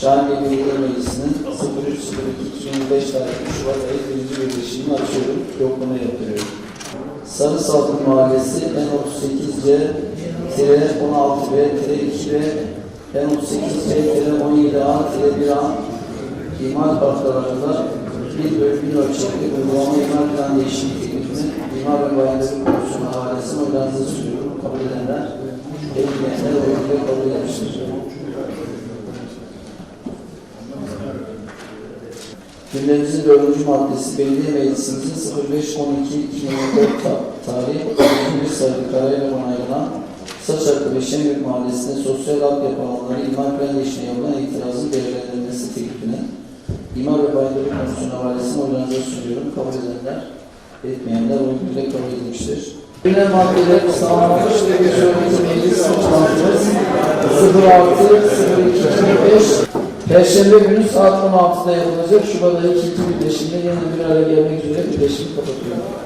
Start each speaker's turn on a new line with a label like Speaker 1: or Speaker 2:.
Speaker 1: Şahin Belediye Meclisi'nin 03.02.2025 tarihli Şubat ayı birinci birleşimini açıyorum. Yoklama yapıyorum. Sarı Salkım Mahallesi N38C 16B 2 ve N38C 17A 1A İmar parklarında bir bölü bir ölçekli uygulama imar plan değişimi teklifini İmar ve Bayındırlık Komisyonu havalesine oylarınızı sunuyorum. Kabul edenler, etmeyenler oyuyla kabul etmiştir. Gündemimizin dördüncü maddesi Belediye Meclisimizin 05-12-2024 ta- tarih 21 sayılı kararıyla onaylanan Saçaklı ve Şengök Mahallesi'nde sosyal altyapı alanları imar plan değişimine yapılan itirazın değerlendirilmesi teklifini İmar ve Bayındırlık Komisyonu havalesine oylarınıza sunuyorum. Kabul edenler, etmeyenler oyuyla kabul edilmiştir. Gündem maddeleri sağlanmış ve sonraki meclis toplantımız 06-02-25 Perşembe günü saat 16'da yapılacak Şubat ayı 2. birleşimde yeniden bir araya gelmek üzere birleşimi kapatıyorum.